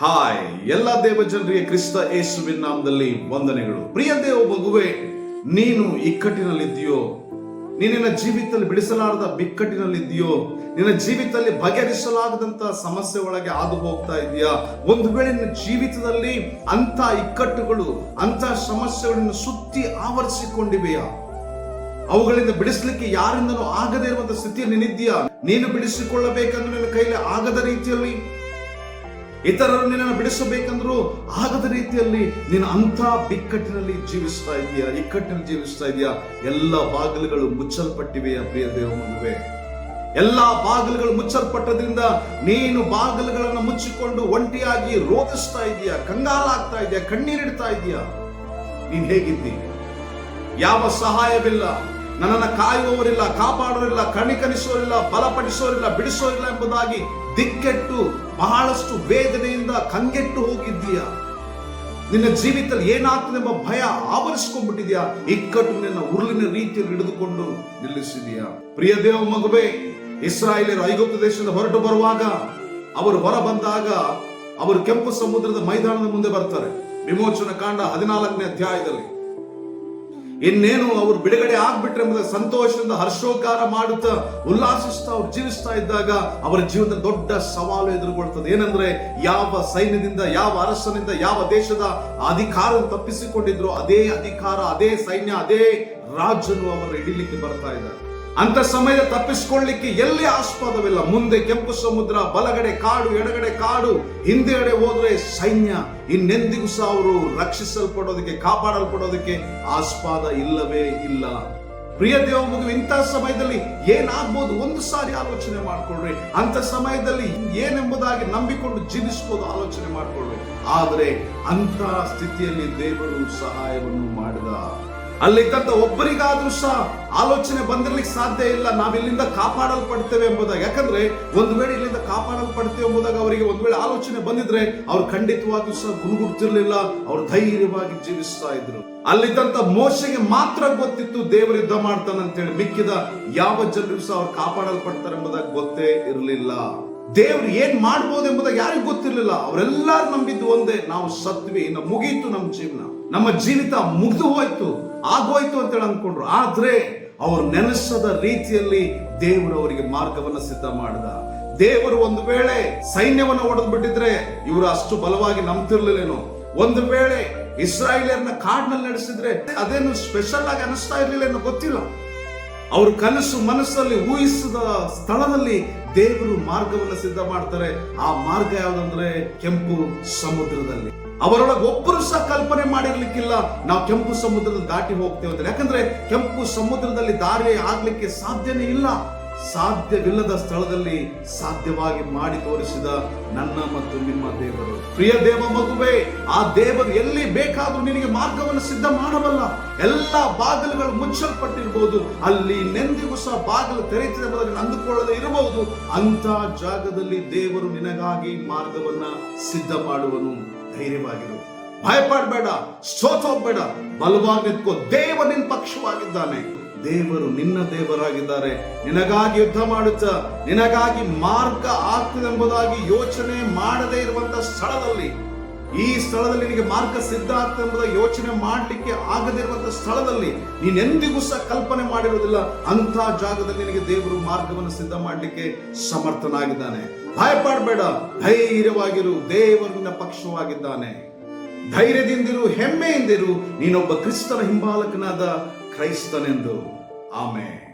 Hi, ಎಲ್ಲ ದೇವ ಜನರಿಗೆ ಕ್ರಿಸ್ತ ಯೇಸುವಿನ ನಾಮದಲ್ಲಿ ವಂದನೆಗಳು. ಪ್ರಿಯ ದೇವ ಮಗುವೆ ನೀನು ಇಕ್ಕಟ್ಟಿನಲ್ಲಿದ್ದೀಯೋ ನಿನ್ನ ಜೀವಿತದಲ್ಲಿ ಬಿಡಿಸಲಾರದ ಬಿಕ್ಕಟ್ಟಿನಲ್ಲಿದ್ದೀಯೋ? ನಿನ್ನ ಜೀವಿತದಲ್ಲಿ ಬಗೆಹರಿಸಲಾಗದಂತ ಸಮಸ್ಯೆ ಒಳಗೆ ಹಾದು ಹೋಗ್ತಾ ಇದೆಯಾ? ಒಂದು ವೇಳೆ ನಿನ್ನ ಜೀವಿತದಲ್ಲಿ ಅಂತ ಇಕ್ಕಟ್ಟುಗಳು ಅಂತ ಸಮಸ್ಯೆಗಳನ್ನು ಸುತ್ತಿ ಆವರಿಸಿಕೊಂಡಿವೆಯಾ? ಅವುಗಳಿಂದ ಬಿಡಿಸ್ಲಿಕ್ಕೆ ಯಾರಿಂದನೂ ಆಗದೇ ಇರುವಂತ ಸ್ಥಿತಿಯಲ್ಲಿ ನಿನ್ನಿದ್ಯಾ ನೀನು ಬಿಡಿಸಿಕೊಳ್ಳಬೇಕಂದ್ರೆ ನಿನ್ನ ಕೈಲಿ ಆಗದ ರೀತಿಯಲ್ಲಿ ಇತರರು ನಿನ್ನನ್ನು ಬಿಡಿಸಬೇಕಂದ್ರು ಆಗದ ರೀತಿಯಲ್ಲಿ ನೀನು ಅಂತ ಬಿಕ್ಕಟ್ಟಿನಲ್ಲಿ ಜೀವಿಸ್ತಾ ಇದೆಯಾ ಇಕ್ಕಟ್ಟಿನಲ್ಲಿ ಜೀವಿಸ್ತಾ ಇದೆಯಾ ಎಲ್ಲ ಬಾಗಿಲುಗಳು ಮುಚ್ಚಲ್ಪಟ್ಟಿವೆಯ ಪ್ರಿಯ ದೇವ ಮಗುವೆ? ಎಲ್ಲಾ ಬಾಗಿಲುಗಳು ಮುಚ್ಚಲ್ಪಟ್ಟದ್ರಿಂದ ನೀನು ಬಾಗಿಲುಗಳನ್ನು ಮುಚ್ಚಿಕೊಂಡು ಒಂಟಿಯಾಗಿ ರೋಧಿಸ್ತಾ ಇದೆಯಾ ಕಂಗಾಲಾಗ್ತಾ ಇದೆಯಾ ಕಣ್ಣೀರಿಡ್ತಾ ಇದೆಯಾ ನೀನ್ ಹೇಗಿದ್ದೀನಿ ಯಾವ ಸಹಾಯವಿಲ್ಲ. ನನ್ನನ್ನು ಕಾಯುವವರಿಲ್ಲ, ಕಾಪಾಡೋರಿಲ್ಲ ಕಣಿಕನಿಸೋರಿಲ್ಲ ಬಲಪಡಿಸೋರಿಲ್ಲ ಬಿಡಿಸೋರಿಲ್ಲ ಎಂಬುದಾಗಿ ದಿಕ್ಕೆಟ್ಟು, ಬಹಳಷ್ಟು ವೇದನೆಯಿಂದ ಕಂಗೆಟ್ಟು ಹೋಗಿದ್ದೀಯ? ನಿನ್ನ ಜೀವಿತದಲ್ಲಿ ಏನಾಗ್ತದೆಂಬ ಭಯ ಆವರಿಸ್ಕೊಂಡ್ಬಿಟ್ಟಿದ್ಯಾ? ಇಕ್ಕಟ್ಟು ನಿನ್ನ ಉರುಳಿನ ರೀತಿಯಲ್ಲಿ ಹಿಡಿದುಕೊಂಡು ನಿಲ್ಲಿಸಿದೀಯಾ? ಪ್ರಿಯ ದೇವ ಮಗುವೆ ಇಸ್ರಾಯೇಲರು ಐಗುಪ್ತ ದೇಶದಿಂದ ಹೊರಟು ಬರುವಾಗ ಅವರು ಹೊರ ಬಂದಾಗ ಅವರು ಕೆಂಪು ಸಮುದ್ರದ ಮೈದಾನದ ಮುಂದೆ ಬರ್ತಾರೆ. ವಿಮೋಚನಾ ಕಾಂಡ ಹದಿನಾಲ್ಕನೇ ಅಧ್ಯಾಯದಲ್ಲಿ. ಇನ್ನೇನು ಅವರು ಬಿಡುಗಡೆ ಆಗ್ಬಿಟ್ರೆ ಎಂಬುದ ಸಂತೋಷದಿಂದ ಹರ್ಷೋಕಾರ ಮಾಡುತ್ತಾ ಉಲ್ಲಾಸಿಸ್ತಾ ಅವ್ರು ಜೀವಿಸ್ತಾ ಇದ್ದಾಗ ಅವರ ಜೀವನದ ದೊಡ್ಡ ಸವಾಲು ಎದುರುಗೊಳ್ತದೆ. ಏನಂದ್ರೆ ಯಾವ ಸೈನ್ಯದಿಂದ, ಯಾವ ಅರಸನಿಂದ, ಯಾವ ದೇಶದ ಅಧಿಕಾರ ತಪ್ಪಿಸಿಕೊಂಡಿದ್ರು ಅದೇ ಅಧಿಕಾರ, ಅದೇ ಸೈನ್ಯ, ಅದೇ ರಾಜನು ಅವರು ಹಿಡಿಲಿಕ್ಕೆ ಬರ್ತಾ ಇದ್ದಾರೆ ಅಂತ ಸಮಯ ತಪ್ಪಿಸ್ಕೊಳ್ಳಿಕ್ಕೆ ಎಲ್ಲಿ ಆಸ್ಪದವಿಲ್ಲ? ಮುಂದೆ ಕೆಂಪು ಸಮುದ್ರ, ಬಲಗಡೆ ಕಾಡು, ಎಡಗಡೆ ಕಾಡು, ಹಿಂದೆಗಡೆ ಹೋದ್ರೆ ಸೈನ್ಯ. ಇನ್ನೆಂದಿಗೂ ಸಹ ಅವರು ರಕ್ಷಿಸಲ್ಪಡೋದಕ್ಕೆ, ಕಾಪಾಡಲ್ಪಡೋದಕ್ಕೆ ಆಸ್ಪಾದ ಇಲ್ಲವೇ ಇಲ್ಲ. ಪ್ರಿಯ ದೇವ ಮಗು ಇಂಥ ಸಮಯದಲ್ಲಿ ಏನಾಗ್ಬೋದು? ಒಂದು ಸಾರಿ ಆಲೋಚನೆ ಮಾಡ್ಕೊಳ್ರಿ. ಅಂತ ಸಮಯದಲ್ಲಿ ಏನೆಂಬುದಾಗಿ ನಂಬಿಕೊಂಡು ಜೀವಿಸ್ಬೋದು, ಆಲೋಚನೆ ಮಾಡ್ಕೊಳ್ರಿ. ಆದರೆ ಅಂತಹ ಸ್ಥಿತಿಯಲ್ಲಿ ದೇವರು ಸಹಾಯವನ್ನು ಮಾಡಿದ ಅಲ್ಲಿದ್ದಂತ ಒಬ್ಬರಿಗಾದ್ರೂ ಸಹ ಆಲೋಚನೆ ಬಂದಿರ್ಲಿಕ್ಕೆ ಸಾಧ್ಯ ಇಲ್ಲ. ನಾವಿಲ್ಲಿಂದ ಕಾಪಾಡಲ್ಪಡ್ತೇವೆ ಎಂಬುದಾಗಿ. ಯಾಕಂದ್ರೆ ಒಂದು ವೇಳೆ ಇಲ್ಲಿಂದ ಕಾಪಾಡಲ್ಪಡ್ತೇವೆ ಎಂಬುದಾಗ ಅವರಿಗೆ ಒಂದು ವೇಳೆ ಆಲೋಚನೆ ಬಂದಿದ್ರೆ ಅವ್ರು ಖಂಡಿತವಾಗಿಯೂ ಸಹ ಗುಣಗುಡ್ತಿರ್ಲಿಲ್ಲ. ಅವ್ರು ಧೈರ್ಯವಾಗಿ ಜೀವಿಸ್ತಾ ಇದ್ರು. ಅಲ್ಲಿದ್ದಂತ ಮೋಶೆಗೆ ಮಾತ್ರ ಗೊತ್ತಿತ್ತು ದೇವರು ಯುದ್ಧ ಮಾಡ್ತಾನಂತೇಳಿ. ಮಿಕ್ಕಿದ ಯಾವ ಜನರು ಸಹ ಅವ್ರು ಕಾಪಾಡಲ್ಪಡ್ತಾರೆ ಎಂಬುದಾಗಿ ಗೊತ್ತೇ ಇರಲಿಲ್ಲ. ದೇವ್ರು ಏನ್ ಮಾಡ್ಬೋದು ಎಂಬುದಾಗಿ ಯಾರಿಗೂ ಗೊತ್ತಿರಲಿಲ್ಲ. ಅವರೆಲ್ಲರೂ ನಂಬಿದ್ದು ಒಂದೇ. ನಾವು ಸತ್ವಿ, ಇನ್ನು ಮುಗೀತು ನಮ್ಮ ಜೀವನ. ನಮ್ಮ ಜೀವಿತ ಮುಗಿದು ಹೋಯ್ತು, ಆಗೋಯ್ತು ಅಂತೇಳಿ ಅನ್ಕೊಂಡ್ರು ಆದ್ರೆ ಅವ್ರು ನೆನೆಸದ ರೀತಿಯಲ್ಲಿ ದೇವರು ಅವರಿಗೆ ಮಾರ್ಗವನ್ನ ಸಿದ್ಧ ಮಾಡಿದ. ದೇವರು ಒಂದು ವೇಳೆ ಸೈನ್ಯವನ್ನು ಹೊಡೆದು ಬಿಟ್ಟಿದ್ರೆ ಇವರು ಅಷ್ಟು ಬಲವಾಗಿ ನಂಬ್ತಿರ್ಲಿಲ್ಲೇನು. ಒಂದು ವೇಳೆ ಇಸ್ರಾಯೇಲಿಯರ್ನ ಕಾಡ್ನಲ್ಲಿ ನಡೆಸಿದ್ರೆ ಅದೇನು ಸ್ಪೆಷಲ್ ಆಗಿ ಅನಿಸ್ತಾ ಇರ್ಲಿಲ್ಲ ಗೊತ್ತಿಲ್ಲ. ಅವರು ಕನಸು ಮನಸ್ಸಲ್ಲಿ ಊಹಿಸಿದ ಸ್ಥಳದಲ್ಲಿ ದೇವರು ಮಾರ್ಗವನ್ನು ಸಿದ್ಧ ಮಾಡ್ತಾರೆ. ಆ ಮಾರ್ಗ ಯಾವ್ದಂದ್ರೆ ಕೆಂಪು ಸಮುದ್ರದಲ್ಲಿ. ಅವರೊಳಗೆ ಒಬ್ಬರು ಸಹ ಕಲ್ಪನೆ ಮಾಡಿರ್ಲಿಕ್ಕಿಲ್ಲ. ನಾವು ಕೆಂಪು ಸಮುದ್ರದಲ್ಲಿ ದಾಟಿ ಹೋಗ್ತೇವೆ ಅಂತ. ಯಾಕಂದ್ರೆ ಕೆಂಪು ಸಮುದ್ರದಲ್ಲಿ ದಾರಿ ಆಗ್ಲಿಕ್ಕೆ ಸಾಧ್ಯನೇ ಇಲ್ಲ. ಸಾಧ್ಯವಿಲ್ಲದ ಸ್ಥಳದಲ್ಲಿ ಸಾಧ್ಯವಾಗಿ ಮಾಡಿ ತೋರಿಸಿದ ನನ್ನ ಮತ್ತು ನಿಮ್ಮ ದೇವರು. ಪ್ರಿಯ ದೇವ ಮಗುವೆ, ಆ ದೇವರು ಎಲ್ಲಿ ಬೇಕಾದ್ರೂ ನಿನಗೆ ಮಾರ್ಗವನ್ನು ಸಿದ್ಧ ಮಾಡಬಲ್ಲ. ಎಲ್ಲ ಬಾಗಿಲುಗಳು ಮುಚ್ಚಲ್ಪಟ್ಟಿರಬಹುದು ಅಲ್ಲಿ ನೆಂದಿಗೂ ಸಹ ಬಾಗಿಲು ತೆರೆಯುತ್ತದೆ ಅಂದುಕೊಳ್ಳದೆ ಇರಬಹುದು. ಅಂತ ಜಾಗದಲ್ಲಿ ದೇವರು ನಿನಗಾಗಿ ಮಾರ್ಗವನ್ನ ಸಿದ್ಧ ಮಾಡುವನು. ಧೈರ್ಯವಾಗಿರು. ಭಯಪಡಬೇಡ, ಸೋತೋಗ್ಬೇಡ. ಬಲವಾಗಿ ನಿಂತ್ಕೋ. ದೇವ ನಿನ್ ಪಕ್ಷವಾಗಿದ್ದಾನೆ. ದೇವರು ನಿನ್ನ ದೇವರಾಗಿದ್ದಾರೆ. ನಿನಗಾಗಿ ಯುದ್ಧ ಮಾಡುತ್ತ, ನಿನಗಾಗಿ ಮಾರ್ಗ ಆಗ್ತದೆಂಬುದಾಗಿ ಯೋಚನೆ ಮಾಡದೇ ಇರುವಂತ ಸ್ಥಳದಲ್ಲಿ. ಈ ಸ್ಥಳದಲ್ಲಿ ನಿನಗೆ ಮಾರ್ಗ ಸಿದ್ಧ ಆಗ್ತದೆ ಯೋಚನೆ ಮಾಡಲಿಕ್ಕೆ ಆಗದಿರುವಂತ ಸ್ಥಳದಲ್ಲಿ ನೀನೆಂದಿಗೂ ಸಹ ಕಲ್ಪನೆ ಮಾಡಿರುವುದಿಲ್ಲ. ಅಂತ ಜಾಗದಲ್ಲಿ ನಿನಗೆ ದೇವರು ಮಾರ್ಗವನ್ನು ಸಿದ್ಧ ಮಾಡಲಿಕ್ಕೆ ಸಮರ್ಥನಾಗಿದ್ದಾನೆ. ಭಯಪಡಬೇಡ, ಧೈರ್ಯವಾಗಿರು, ದೇವರು ನಿನ್ನ ಪಕ್ಷವಾಗಿದ್ದಾನೆ. ಧೈರ್ಯದಿಂದಿರು, ಹೆಮ್ಮೆಯಿಂದಿರು, ನೀನೊಬ್ಬ ಕ್ರಿಸ್ತನ ಹಿಂಬಾಲಕನಾದ ಕ್ರೈಸ್ತನೆಂದು ಆಮೆ